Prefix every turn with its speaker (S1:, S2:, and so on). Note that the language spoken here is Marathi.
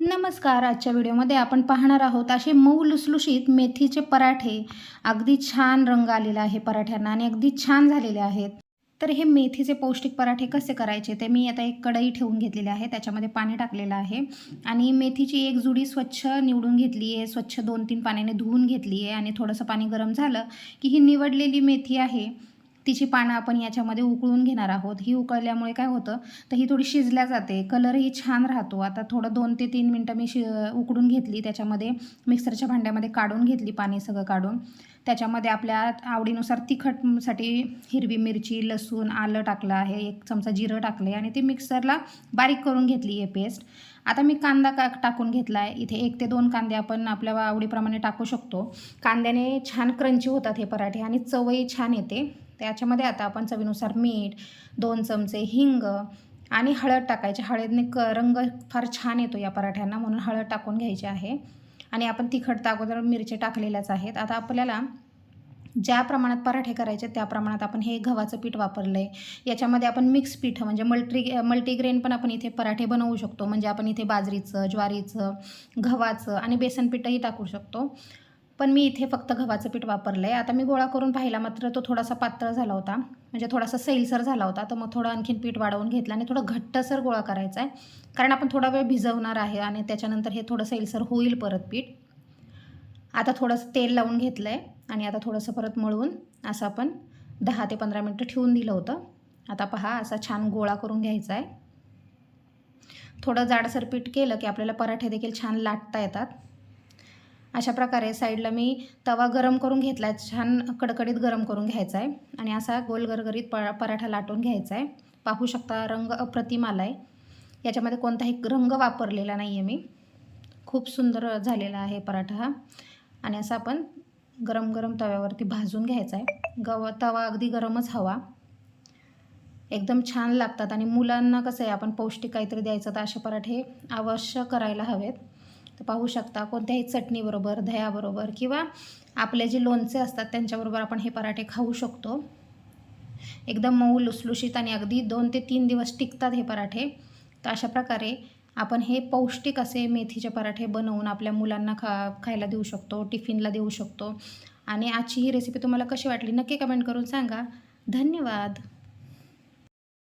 S1: नमस्कार आजच्या व्हिडिओमध्ये आपण पाहणार आहोत असे मऊ लुसलुशीत मेथीचे पराठे. अगदी छान रंग आलेला आहे पराठ्यांना आणि अगदी छान झालेले आहेत. तर हे मेथीचे पौष्टिक पराठे कसे करायचे ते मी आता एक कढई ठेवून घेतलेली आहे त्याच्यामध्ये पाणी टाकलेलं आहे. आणि मेथीची एक जुडी स्वच्छ निवडून घेतली आहे स्वच्छ दोन तीन पाण्याने धुवून घेतली आहे आणि थोडंसं पाणी गरम झालं की ही निवडलेली मेथी आहे. तिची पानं आपण याच्यामध्ये उकळून घेणार आहोत. ही उकळल्यामुळे काय होतं तर ही थोडी शिजल्या जाते. कलरही छान राहतो. आता थोडं दोन ते तीन मिनटं मी शि उकडून घेतली. त्याच्यामध्ये मिक्सरच्या भांड्यामध्ये काढून घेतली पाणी सगळं काढून. त्याच्यामध्ये आपल्या आवडीनुसार तिखटसाठी हिरवी मिरची लसूण आलं टाकलं आहे. एक चमचा जिरं टाकलं आहे आणि ते मिक्सरला बारीक करून घेतली आहे पेस्ट आता मी कांदा का टाकून घेतला आहे इथे एक ते दोन कांदे आपण आपल्या आवडीप्रमाणे टाकू शकतो. कांद्याने छान क्रंची होतात हे पराठे आणि चवही छान येते. त्याच्यामध्ये आता आपण चवीनुसार मीठ दोन चमचे हिंग आणि हळद टाकायचे. हळदने क रंग फार छान येतो या पराठ्यांना म्हणून हळद टाकून घ्यायची आहे. आणि आपण तिखट अगोदर मिरची टाकलेल्याच आहेत. आता आपल्याला ज्या प्रमाणात पराठे करायचे त्या प्रमाणात आपण हे गव्हाचं पीठ वापरलं आहे याच्यामध्ये आपण मिक्स पीठ म्हणजे मल्टी मल्टीग्रेन पण आपण इथे पराठे बनवू शकतो. म्हणजे आपण इथे बाजरीचं ज्वारीचं गव्हाचं आणि बेसन पीठही टाकू शकतो. पण मी इथे फक्त गव्हाचं पीठ वापरलं आहे आता मी गोळा करून पाहिला मात्र तो थोडासा पातळ झाला होता. म्हणजे थोडासा सैलसर झाला होता तर मग थोडं आणखीन पीठ वाढवून घेतलं आणि थोडं घट्टसर गोळा करायचा आहे कारण आपण थोडा वेळ भिजवणार आहे आणि त्याच्यानंतर हे थोडं सैलसर होईल परत पीठ. आता थोडंसं तेल लावून घेतलं आहे आणि आता थोडंसं परत मळून असं आपण दहा ते पंधरा मिनटं ठेवून दिलं होतं. आता पहा असा छान गोळा करून घ्यायचा आहे थोडं जाडसर पीठ केलं की आपल्याला पराठे देखील छान लाटता येतात. अशा प्रकारे साईडला मी तवा गरम करून घेतला आहे. छान कडकडीत गरम करून घ्यायचा आहे. आणि असा गोल गरगरीत प पराठा लाटून घ्यायचा आहे. पाहू शकता रंग अप्रतिम आला आहे. याच्यामध्ये कोणताही रंग वापरलेला नाही आहे मी. खूप सुंदर झालेला आहे पराठा हा. आणि असा आपण गरम गरम तव्यावरती भाजून घ्यायचा आहे. गव तवा अगदी गरमच हवा. एकदम छान लागतात. आणि मुलांना कसं आहे आपण पौष्टिक काहीतरी द्यायचं तर असे पराठे अवश्य करायला हवेत. तर पाहू शकता कोणत्याही चटणीबरोबर दह्याबरोबर किंवा आपले जे लोणचे असतात त्यांच्याबरोबर आपण हे पराठे खाऊ शकतो. एकदम मऊ लुसलुशीत आणि अगदी दोन ते तीन दिवस टिकतात हे पराठे. तर अशा प्रकारे आपण हे पौष्टिक असे मेथीचे पराठे बनवून आपल्या मुलांना खा खायला देऊ शकतो टिफिनला देऊ शकतो. आणि आजची ही रेसिपी तुम्हाला कशी वाटली नक्की कमेंट करून सांगा. धन्यवाद.